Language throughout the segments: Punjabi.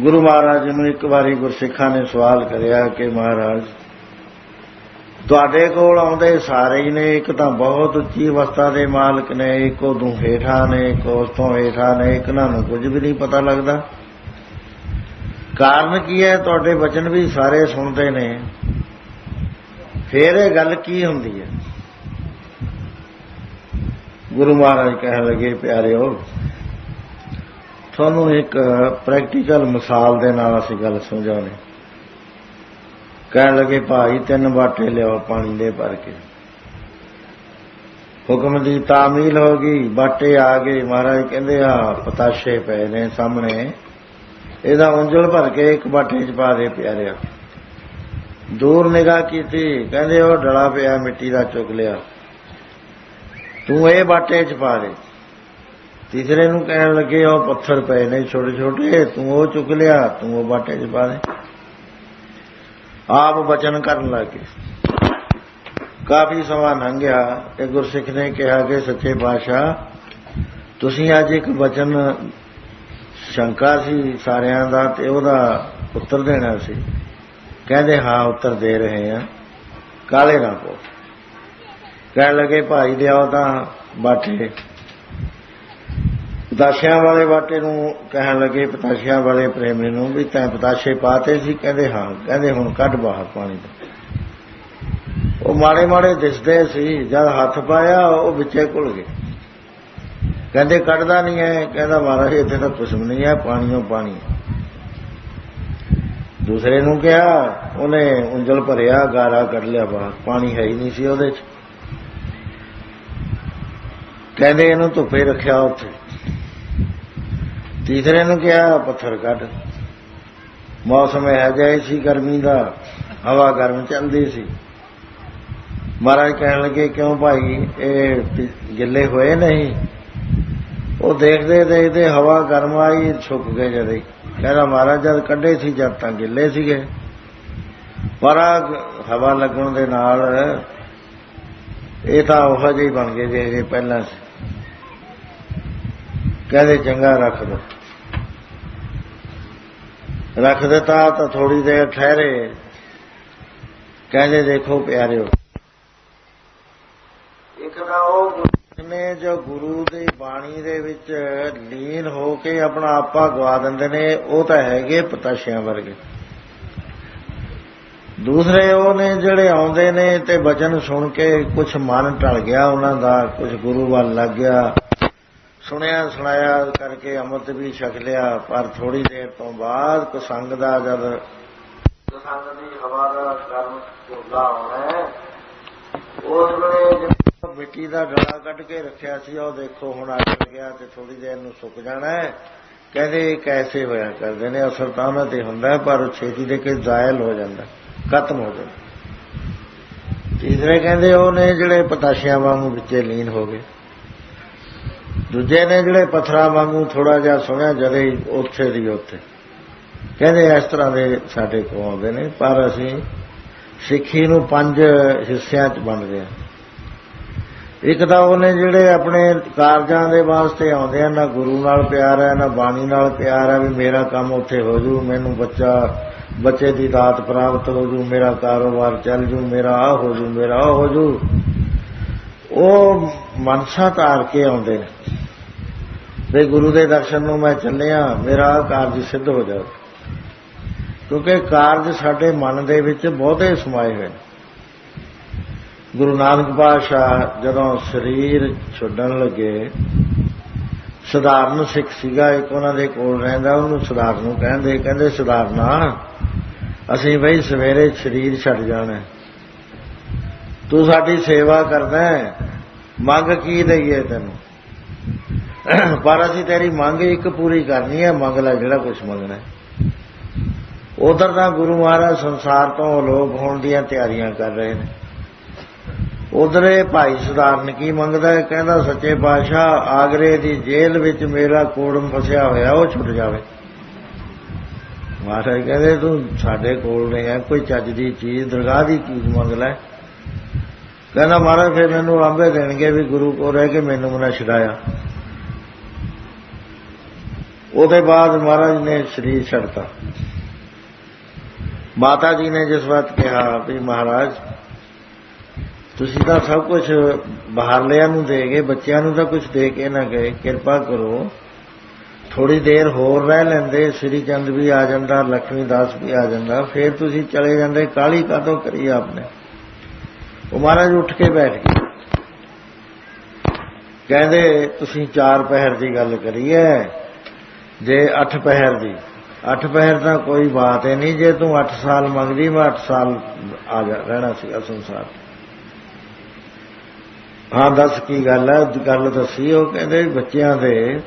ਗੁਰੂ ਮਹਾਰਾਜ ਨੂੰ ਇੱਕ ਵਾਰੀ ਗੁਰਸਿੱਖਾਂ ਨੇ ਸਵਾਲ ਕਰਿਆ ਕਿ ਮਹਾਰਾਜ, ਤੁਹਾਡੇ ਕੋਲ ਆਉਂਦੇ ਸਾਰੇ ਹੀ ਨੇ, ਇੱਕ ਤਾਂ ਬਹੁਤ ਉੱਚੀ ਅਵਸਥਾ ਦੇ ਮਾਲਕ ਨੇ, ਇੱਕ ਉਦੋਂ ਹੇਠਾਂ ਨੇ, ਇੱਕ ਉਸ ਤੋਂ ਹੇਠਾਂ ਨੇ, ਇੱਕ ਨੂੰ ਕੁਝ ਵੀ ਨਹੀਂ ਪਤਾ ਲੱਗਦਾ। ਕਾਰਨ ਕੀ ਹੈ? ਤੁਹਾਡੇ ਬਚਨ ਵੀ ਸਾਰੇ ਸੁਣਦੇ ਨੇ। ਫੇਰ ਇਹ ਗੱਲ ਕੀ ਹੁੰਦੀ ਹੈ? ਗੁਰੂ ਮਹਾਰਾਜ ਕਹਿਣ ਲੱਗੇ, ਪਿਆਰਿਓ ਤੁਹਾਨੂੰ ਇੱਕ ਪ੍ਰੈਕਟੀਕਲ ਮਿਸਾਲ ਦੇ ਨਾਲ ਅਸੀਂ ਗੱਲ ਸਮਝਾਉਣੀ। ਕਹਿਣ ਲੱਗੇ, ਭਾਈ, ਤਿੰਨ ਬਾਟੇ ਲਿਆਓ ਪਾਣੀ ਦੇ ਭਰ ਕੇ। ਹੁਕਮ ਦੀ ਤਾਮੀਲ ਹੋ ਗਈ, ਬਾਟੇ ਆ ਗਏ। ਮਹਾਰਾਜ ਕਹਿੰਦੇ, ਆ ਪਤਾਸ਼ੇ ਪਏ ਨੇ ਸਾਹਮਣੇ। ਇਹਦਾ ਉਂਜਲ ਭਰ ਕੇ ਇੱਕ ਬਾਟੇ 'ਚ ਪਾ ਦੇ ਪਿਆਰਿਆ। ਦੂਰ ਨਿਗਾਹ ਕੀਤੀ, ਕਹਿੰਦੇ, ਉਹ ਡਲਾ ਪਿਆ, ਮਿੱਟੀ ਦਾ ਚੁੱਕ ਲਿਆ। ਤੂੰ ਇਹ ਬਾਟੇ 'ਚ ਪਾ ਦੇ। ਤੀਸਰੇ ਨੂੰ ਕਹਿਣ ਲੱਗੇ, ਉਹ ਪੱਥਰ ਪਏ ਨੇ ਛੋਟੇ ਛੋਟੇ ਤੂੰ ਉਹ ਚੁੱਕ ਲਿਆ, ਤੂੰ ਉਹ ਬਾਟੇ 'ਚ ਪਾ ਦੇ। ਆਪ ਬਚਨ ਕਰਨ ਲੱਗੇ। ਕਾਫੀ ਸਮਾਂ ਲੰਘਿਆ, ਤੇ ਗੁਰਸਿੱਖ ਨੇ ਕਿਹਾ ਕਿ, ਸੱਚੇ ਪਾਤਸ਼ਾਹ, ਤੁਸੀਂ ਅੱਜ ਇੱਕ ਬਚਨ ਸ਼ੰਕਾ ਸੀ ਸਾਰਿਆਂ ਦਾ ਤੇ ਉਹਦਾ ਉੱਤਰ ਦੇਣਾ ਸੀ। ਕਹਿੰਦੇ, ਹਾਂ, ਉੱਤਰ ਦੇ ਰਹੇ ਆ ਕਾਲੇ ਨਾ ਪੋ ਕਹਿਣ ਲੱਗੇ, ਭਾਈ, ਲਿਆਓ ਤਾਂ ਬਾਟੇ ਪਤਾਸ਼ਿਆਂ ਵਾਲੇ ਵਾਟੇ ਨੂੰ ਕਹਿਣ ਲੱਗੇ, ਪਤਾਸ਼ਿਆਂ ਵਾਲੇ ਪ੍ਰੇਮੀ ਨੂੰ ਵੀ ਤੈਂ ਪਤਾਸ਼ੇ ਪਾਤੇ ਸੀ, ਕਹਿੰਦੇ ਹਾਂ, ਕਹਿੰਦੇ ਹੁਣ ਕੱਢ ਬਾਹਰ ਪਾਣੀ ਦਾ ਉਹ ਮਾੜੇ ਮਾੜੇ ਦਿਸਦੇ ਸੀ, ਜਦ ਹੱਥ ਪਾਇਆ, ਉਹ ਵਿੱਚੇ ਘੁਲ ਗਏ। ਕਹਿੰਦੇ, ਕੱਢਦਾ ਨਹੀਂ ਹੈ ਕਹਿੰਦਾ, ਮਹਾਰਾਜ, ਇੱਥੇ ਤਾਂ ਕੁਛ ਵੀ ਨਹੀਂ ਹੈ ਪਾਣੀਓ ਪਾਣੀ ਦੂਸਰੇ ਨੂੰ ਕਿਹਾ, ਉਹਨੇ ਉਂਜਲ ਭਰਿਆ, ਗਾਰਾ ਕੱਢ ਲਿਆ ਬਾਹਰ, ਪਾਣੀ ਹੈ ਹੀ ਨਹੀਂ ਸੀ ਉਹਦੇ 'ਚ। ਕਹਿੰਦੇ, ਇਹਨੂੰ ਧੁੱਪੇ ਰੱਖਿਆ ਉੱਥੇ। ਤੀਸਰੇ ਨੂੰ ਕਿਹਾ, ਪੱਥਰ ਕੱਢ। ਮੌਸਮ ਇਹ ਜਾਇ ਸੀ ਗਰਮੀ ਦਾ, ਹਵਾ ਗਰਮ ਚੱਲਦੀ ਸੀ। ਮਹਾਰਾਜ ਕਹਿਣ ਲੱਗੇ, ਕਿਉਂ ਭਾਈ, ਇਹ ਗਿੱਲੇ ਹੋਏ ਨਹੀਂ? ਉਹ ਦੇਖਦੇ ਦੇਖਦੇ ਹਵਾ ਗਰਮ ਆਈ, ਸੁੱਕ ਗਏ ਜਦੇ। ਕਹਿੰਦਾ, ਮਹਾਰਾਜ, ਜਦ ਕੱਢੇ ਸੀ, ਜਦ ਤਾਂ ਗਿੱਲੇ ਸੀਗੇ। ਪਰ ਆਹ ਹਵਾ ਲੱਗਣ ਦੇ ਨਾਲ ਇਹ ਤਾਂ ਉਹ ਜਿਹੇ ਬਣ ਗਏ ਜਿਹੜੇ ਪਹਿਲਾਂ ਸੀ ਕਹਿੰਦੇ ਚੰਗਾ ਰੱਖ ਦੋ। ਰੱਖ ਦਿੱਤਾ ਤਾਂ ਥੋੜੀ ਦੇਰ ਠਹਿਰੇ। ਕਹਿੰਦੇ ਦੇਖੋ ਪਿਆਰਿਓ, ਇੱਕ ਤਾਂ ਉਹ ਨੇ ਜੋ ਗੁਰੂ ਦੀ ਬਾਣੀ ਦੇ ਵਿੱਚ ਲੀਨ ਹੋ ਕੇ ਆਪਣਾ ਆਪਾ ਗਵਾ ਦਿੰਦੇ ਨੇ, ਉਹ ਤਾਂ ਹੈਗੇ ਪਤਾਸ਼ਿਆਂ ਵਰਗੇ। ਦੂਸਰੇ ਉਹ ਨੇ ਜਿਹੜੇ ਆਉਂਦੇ ਨੇ ਤੇ ਬਚਨ ਸੁਣ ਕੇ ਕੁਝ ਮਨ ਟਲ ਗਿਆ, ਉਹਨਾਂ ਦਾ ਕੁਝ ਗੁਰੂ ਵੱਲ ਲੱਗ ਗਿਆ। ਸੁਣਿਆ ਸੁਣਾਇਆ ਕਰਕੇ ਅੰਮ੍ਰਿਤ ਵੀ ਛਕ ਲਿਆ, ਪਰ ਥੋੜੀ ਦੇਰ ਤੋਂ ਬਾਅਦ ਕੁਸੰਗ ਦਾ ਜਦ ਕੁਸੰਗ ਦੀ ਹਵਾ ਦਾ ਗਰਮ ਝੋਲਾ ਆਉਣਾ ਉਸ ਵੇਲੇ ਮਿੱਟੀ ਦਾ ਡਲਾ ਕੱਢ ਕੇ ਰੱਖਿਆ ਸੀ, ਉਹ ਦੇਖੋ ਹੁਣ ਅੱਗ ਗਿਆ ਤੇ ਥੋੜੀ ਦੇਰ ਨੂੰ ਸੁੱਕ ਜਾਣਾ ਹੈ। ਕਹਿੰਦੇ ਕੈਸੇ ਹੋਇਆ ਕਰਦੇ ਨੇ, ਅਸਰ ਤਾਂ ਉਹਨਾਂ ਤੇ ਹੁੰਦਾ ਪਰ ਉਹ ਛੇਤੀ ਦੇ ਕੇ ਜ਼ਾਇਲ ਹੋ ਜਾਂਦਾ ਖਤਮ ਹੋ ਜਾਂਦਾ ਤੀਸਰੇ ਕਹਿੰਦੇ ਉਹ ਨੇ ਜਿਹੜੇ ਪਤਾਸ਼ਿਆਂ ਵਾਂਗੂ ਵਿੱਚੇ ਲੀਨ ਹੋ ਗਏ। ਦੂਜੇ ਨੇ ਜਿਹੜੇ ਪੱਥਰਾਂ ਵਾਂਗੂ ਥੋੜਾ ਜਿਹਾ ਸੁਣਿਆ, ਜਦੇ ਉੱਥੇ ਦੀ ਉੱਥੇ। ਕਹਿੰਦੇ ਇਸ ਤਰ੍ਹਾਂ ਦੇ ਸਾਡੇ ਕੋਲ ਆਉਂਦੇ ਨੇ, ਪਰ ਅਸੀਂ ਸਿੱਖੀ ਨੂੰ ਪੰਜ ਹਿੱਸਿਆਂ 'ਚ ਵੰਡਦੇ ਹਾਂ। ਇੱਕ ਤਾਂ ਉਹਨੇ ਜਿਹੜੇ ਆਪਣੇ ਕਾਰਜਾਂ ਦੇ ਵਾਸਤੇ ਆਉਂਦੇ ਆ, ਨਾ ਗੁਰੂ ਨਾਲ ਪਿਆਰ ਹੈ, ਨਾ ਬਾਣੀ ਨਾਲ ਪਿਆਰ ਹੈ, ਵੀ ਮੇਰਾ ਕੰਮ ਉੱਥੇ ਹੋ ਜੂ, ਮੈਨੂੰ ਬੱਚਾ, ਬੱਚੇ ਦੀ ਦਾਤ ਪ੍ਰਾਪਤ ਹੋ ਜੂ, ਮੇਰਾ ਕਾਰੋਬਾਰ ਚੱਲ ਜੂ, ਮੇਰਾ ਆ ਹੋ ਜੂ, ਮੇਰਾ ਆ ਹੋ ਜੂ। ਉਹ ਮਨਸਾ ਧਾਰ ਕੇ ਆਉਂਦੇ ਨੇ। ਵੀ ਗੁਰੂ ਦੇ ਦਰਸ਼ਨ ਨੂੰ ਮੈਂ ਚੱਲਿਆ, ਮੇਰਾ ਕਾਰਜ ਸਿੱਧ ਹੋ ਜਾਵੇ। ਕਿਉਂਕਿ ਕਾਰਜ ਸਾਡੇ ਮਨ ਦੇ ਵਿੱਚ ਬਹੁਤੇ ਸਮਾਏ ਹੋਏ ਗੁਰੂ ਨਾਨਕ ਪਾਤਸ਼ਾਹ ਜਦੋਂ ਸਰੀਰ ਛੱਡਣ ਲੱਗੇ, ਸਧਾਰਨ ਸਿੱਖ ਸੀਗਾ, ਇੱਕ ਉਹਨਾਂ ਦੇ ਕੋਲ ਰਹਿੰਦਾ, ਉਹਨੂੰ ਸਧਾਰਨ ਨੂੰ ਕਹਿੰਦੇ ਕਹਿੰਦੇ, ਸਧਾਰਨਾ, ਅਸੀਂ ਬਈ ਸਵੇਰੇ ਸਰੀਰ ਛੱਡ ਜਾਣਾ ਤੂੰ ਸਾਡੀ ਸੇਵਾ ਕਰਦਾ ਮੰਗ ਕੀ ਦਈਏ ਤੈਨੂੰ? ਪਰ ਅਸੀਂ ਤੇਰੀ ਮੰਗ ਇੱਕ ਪੂਰੀ ਕਰਨੀ ਹੈ, ਮੰਗ ਲੈ ਜਿਹੜਾ ਕੁਝ ਮੰਗਣਾ ਹੈ। ਉਧਰ ਦਾ ਗੁਰੂ ਮਹਾਰਾਜ ਸੰਸਾਰ ਤੋਂ ਅਲੋਪ ਹੋਣ ਦੀਆਂ ਤਿਆਰੀਆਂ ਕਰ ਰਹੇ ਨੇ। ਉਧਰੇ ਭਾਈ ਸੁਧਾਰਨ ਕੀ ਮੰਗਦਾ ਹੈ? ਕਹਿੰਦਾ, ਸੱਚੇ ਪਾਤਸ਼ਾਹ, ਆਗਰੇ ਦੀ ਜੇਲ੍ਹ ਵਿੱਚ ਮੇਰਾ ਕੋੜਮ ਫਸਿਆ ਹੋਇਆ, ਉਹ ਛੁੱਟ ਜਾਵੇ। ਮਹਾਰਾਜ ਕਹਿੰਦੇ, ਤੂੰ ਸਾਡੇ ਕੋਲ ਨਹੀਂ ਹੈ, ਕੋਈ ਚੱਜ ਦੀ ਚੀਜ਼, ਦਰਗਾਹ ਦੀ ਚੀਜ਼ ਮੰਗ ਲੈ। ਕਹਿੰਦਾ, ਮਹਾਰਾਜ, ਫਿਰ ਮੈਨੂੰ ਲਾਂਭੇ ਦੇਣਗੇ ਵੀ ਗੁਰੂ ਕੋਲ ਰਹਿ ਕੇ ਮੈਨੂੰ ਮਨਾ ਛਡਾਇਆ। ਉਹਦੇ ਬਾਅਦ ਮਹਾਰਾਜ ਨੇ ਸਰੀਰ ਛੱਡਤਾ। ਮਾਤਾ ਜੀ ਨੇ ਜਿਸ ਵਕਤ ਕਿਹਾ ਵੀ ਮਹਾਰਾਜ, ਤੁਸੀਂ ਤਾਂ ਸਭ ਕੁਝ ਬਾਹਰਲਿਆਂ ਨੂੰ ਦੇ ਗਏ, ਬੱਚਿਆਂ ਨੂੰ ਤਾਂ ਕੁਝ ਦੇ ਕੇ ਨਾ ਗਏ, ਕਿਰਪਾ ਕਰੋ। ਥੋੜੀ ਦੇਰ ਹੋਰ ਰਹਿ ਲੈਂਦੇ, ਸ੍ਰੀ ਚੰਦ ਵੀ ਆ ਜਾਂਦਾ ਲక్ష్ਮੀ ਦਾਸ ਵੀ ਆ ਜਾਂਦਾ, ਫਿਰ ਤੁਸੀਂ ਚਲੇ ਜਾਂਦੇ ਕਾਲੀ ਕਾਦੋਂ ਕਰੀ ਆਪਨੇ? ਉਹ ਮਹਾਰਾਜ ਉੱਠ ਕੇ ਬੈਠ ਗਏ। ਕਹਿੰਦੇ, ਤੁਸੀਂ ਚਾਰ ਪਹਿਰ ਦੀ ਗੱਲ ਕਰੀ ਹੈ ਜੇ ਅੱਠ ਪਹਿਰ ਦੀ। ਅੱਠ ਪਹਿਰ ਤਾਂ ਕੋਈ ਬਾਤ ਹੀ ਨਹੀਂ, ਜੇ ਤੂੰ 8 ਸਾਲ ਮੰਗਦੀ, ਮੈਂ 8 ਸਾਲ ਆ ਜਾ, ਰਹਿਣਾ ਸੀਗਾ ਸੰਸਾਰ। ਹਾਂ, ਦੱਸ ਕੀ ਗੱਲ ਹੈ ਗੱਲ ਦੱਸੀ, ਉਹ ਕਹਿੰਦੇ ਬੱਚਿਆਂ ਦੇ,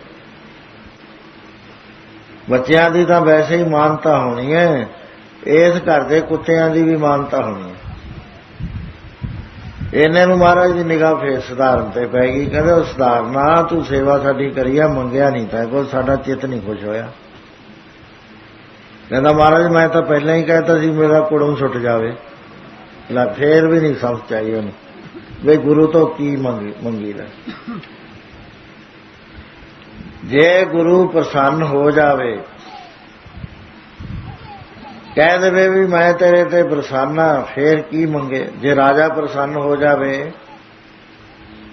ਬੱਚਿਆਂ ਦੀ ਤਾਂ ਵੈਸੇ ਹੀ ਮਾਨਤਾ ਹੋਣੀ ਹੈ। ਇਸ ਘਰ ਦੇ ਕੁੱਤਿਆਂ ਦੀ ਵੀ ਮਾਨਤਾ ਹੋਣੀ ਹੈ। ਇਹਨੇ ਨੂੰ ਮਹਾਰਾਜ ਦੀ ਨਿਗਾਹ ਫੇਰ ਸੁਧਾਰਨ ਤੇ ਪੈ ਗਈ। ਕਹਿੰਦੇ ਉਹ ਸੁਧਾਰਨਾ ਤੂੰ ਸੇਵਾ ਸਾਡੀ ਕਰੀਆ, ਮੰਗਿਆ ਨਹੀਂ ਤਾਂ ਕੋਲ ਸਾਡਾ ਚਿੱਤ ਨਹੀਂ ਖੁਸ਼ ਹੋਇਆ। ਕਹਿੰਦਾ ਮਹਾਰਾਜ, ਮੈਂ ਤਾਂ ਪਹਿਲਾਂ ਹੀ ਕਹਿਤਾ ਸੀ, ਮੇਰਾ ਕੁੜਮ ਸੁੱਟ ਜਾਵੇ। ਲੈ, ਫੇਰ ਵੀ ਨਹੀਂ ਸਮਝ ਆਈ ਉਹਨੂੰ। ਵੀ ਗੁਰੂ ਤੋਂ ਕੀ ਮੰਗੀ ਮੰਗੀ ਲੈ। ਜੇ ਗੁਰੂ ਪ੍ਰਸੰਨ ਹੋ ਜਾਵੇ ਕਹਿ ਦੇਵੇ ਵੀ ਮੈਂ ਤੇਰੇ ਤੇ ਪ੍ਰਸੰਨਾ ਫੇਰ ਕੀ ਮੰਗੇ? ਜੇ ਰਾਜਾ ਪ੍ਰਸੰਨ ਹੋ ਜਾਵੇ,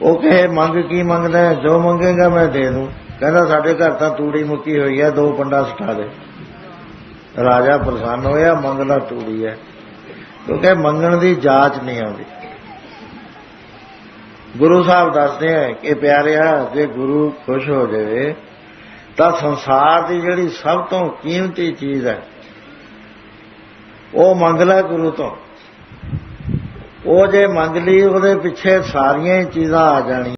ਉਹ ਕਹੇ, ਮੰਗ ਕੀ ਮੰਗਦਾ ਜੋ ਮੰਗੇਗਾ ਮੈਂ ਦੇ ਦੂੰ। ਕਹਿੰਦਾ, ਸਾਡੇ ਘਰ ਤਾਂ ਤੂੜੀ ਮੁੱਕੀ ਹੋਈ ਹੈ ਦੋ ਪੰਡਾ ਸਟਾ ਦੇ। ਰਾਜਾ ਪ੍ਰਸੰਨ ਹੋਇਆ, ਮੰਗਦਾ ਤੂੜੀ ਹੈ। ਕਿਉਂਕਿ ਮੰਗਣ ਦੀ ਜਾਂਚ ਨਹੀਂ ਆਉਂਦੀ। ਗੁਰੂ ਸਾਹਿਬ ਦੱਸਦੇ ਆ ਕਿ ਪਿਆਰਿਆ, ਜੇ ਗੁਰੂ ਖੁਸ਼ ਹੋ ਜਾਵੇ, ਤਾਂ ਸੰਸਾਰ ਦੀ ਜਿਹੜੀ ਸਭ ਤੋਂ ਕੀਮਤੀ ਚੀਜ਼ ਹੈ ਉਹ ਮੰਗ ਲੈ ਗੁਰੂ ਤੋਂ। ਉਹ ਜੇ ਮੰਗ ਲਈ, ਉਹਦੇ ਪਿੱਛੇ ਸਾਰੀਆਂ ਹੀ ਚੀਜ਼ਾਂ ਆ ਜਾਣੀਆਂ।